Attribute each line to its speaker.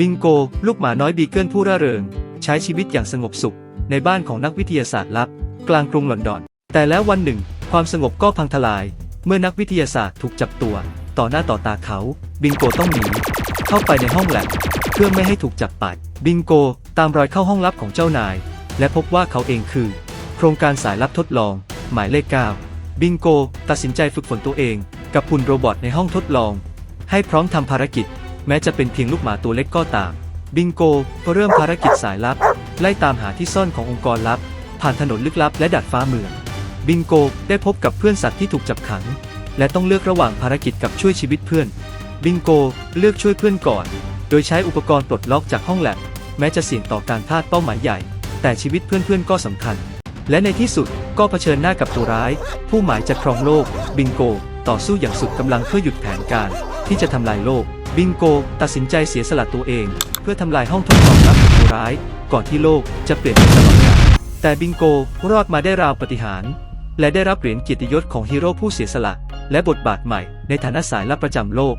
Speaker 1: บิงโก ลูกหมาน้อยบีเกิลผู้ร่าเริง ใช้ชีวิตอย่างสงบสุข ในบ้านของนักวิทยาศาสตร์ลับ กลางกรุงลอนดอน แต่แล้ววันหนึ่ง ความสงบก็พังทลาย เมื่อนักวิทยาศาสตร์ถูกจับตัว ต่อหน้าต่อตาเขา บิงโกต้องหนีเข้าไปในห้องแลบเพื่อไม่ให้ถูกจับไปบิงโก ตามรอยเข้าห้องลับของเจ้านาย และพบว่าเขาเองคือ โครงการสายลับทดลอง หมายเลข 9 บิงโก ตัดสินใจฝึกฝนตัวเอง กับหุ่นโรบอทในห้องทดลอง ให้พร้อมทำภารกิจ แม้จะเป็นเพียงลูกหมาตัวเล็กก็ตาม บิงโกก็เริ่มภารกิจสายลับ ไล่ตามหาที่ซ่อนขององค์กรลับ ผ่านถนนลึกลับและดัดฟ้าเมือง บิงโกได้พบกับเพื่อนสัตว์ที่ถูกจับขัง และต้องเลือกระหว่างภารกิจกับช่วยชีวิตเพื่อน บิงโกเลือกช่วยเพื่อนก่อน โดยใช้อุปกรณ์ปลดล็อกจากห้องแลบ แม้จะเสี่ยงต่อการพลาดเป้าหมายใหญ่ แต่ชีวิตเพื่อนๆก็สำคัญ และในที่สุดก็เผชิญหน้ากับตัวร้าย ผู้หมายจะครองโลก บิงโก ต่อสู้อย่างสุดกำลังเพื่อหยุดแผนการ ที่จะทำลายโลก บิงโก ตัดสินใจเสียสละตัวเอง เพื่อทำลายห้องทดลองรับผู้ร้าย ก่อนที่โลกจะเปลี่ยนไปตลอดกาลแต่บิงโกรอดมาได้ราวปฏิหาร และได้รับเหรียญเกียรติยศของฮีโร่ผู้เสียสละ และบทบาทใหม่ในฐานะสายลับประจำโลก